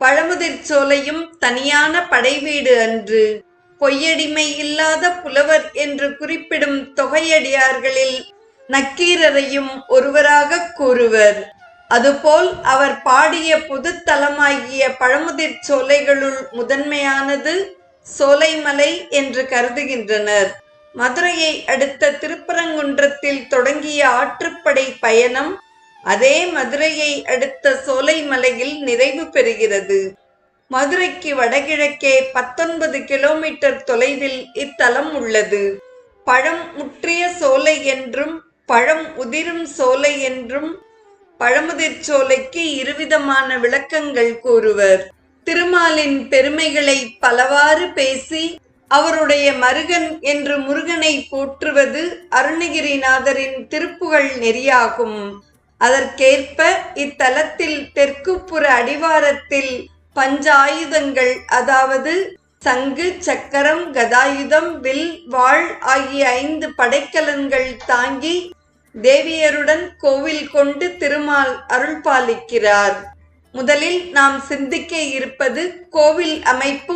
பழமுதிர் சோலையும் தனியான படைவீடு அன்று. பொய்யடிமை இல்லாத புலவர் என்று குறிப்பிடும் தொகையடியார்களில் நக்கீரரையும் ஒருவராக கூறுவர். அதுபோல் அவர் பாடிய பொதுத்தலமாகிய பழமுதிர் சோலைகளுள் முதன்மையானது சோலைமலை என்று கருதுகின்றனர். மதுரையை அடுத்த திருப்பரங்குன்றத்தில் தொடங்கிய ஆற்றுப்படை பயணம் அதே மதுரையை அடுத்த சோலைமலையில் நிறைவு பெறுகிறது. மதுரைக்கு வடகிழக்கே பத்தொன்பது கிலோமீட்டர் தொலைவில் இத்தலம் உள்ளது. பழம் முற்றிய சோலை என்றும் பழம் உதிரும் சோலை என்றும் பழமுதிர் சோலைக்கு இருவிதமான விளக்கங்கள் கூறுவர். திருமாலின் பெருமைகளை பலவாறு பேசி அவருடைய மருகன் என்று முருகனை போற்றுவது அருணகிரிநாதரின் திருப்புகழ் நெறியாகும். அதற்கேற்ப இத்தலத்தில் தெற்குப்புற அடிவாரத்தில் பஞ்சாயுதங்கள் அதாவது சங்கு சக்கரம் கதாயுதம் வில் வாழ் ஆகிய ஐந்து படைக்கலன்கள் தாங்கி தேவியருடன் கோவில் கொண்டு திருமால் அருள் பாலிக்கிறார் முதலில் நாம் சிந்திக்க இருப்பது கோவில் அமைப்பு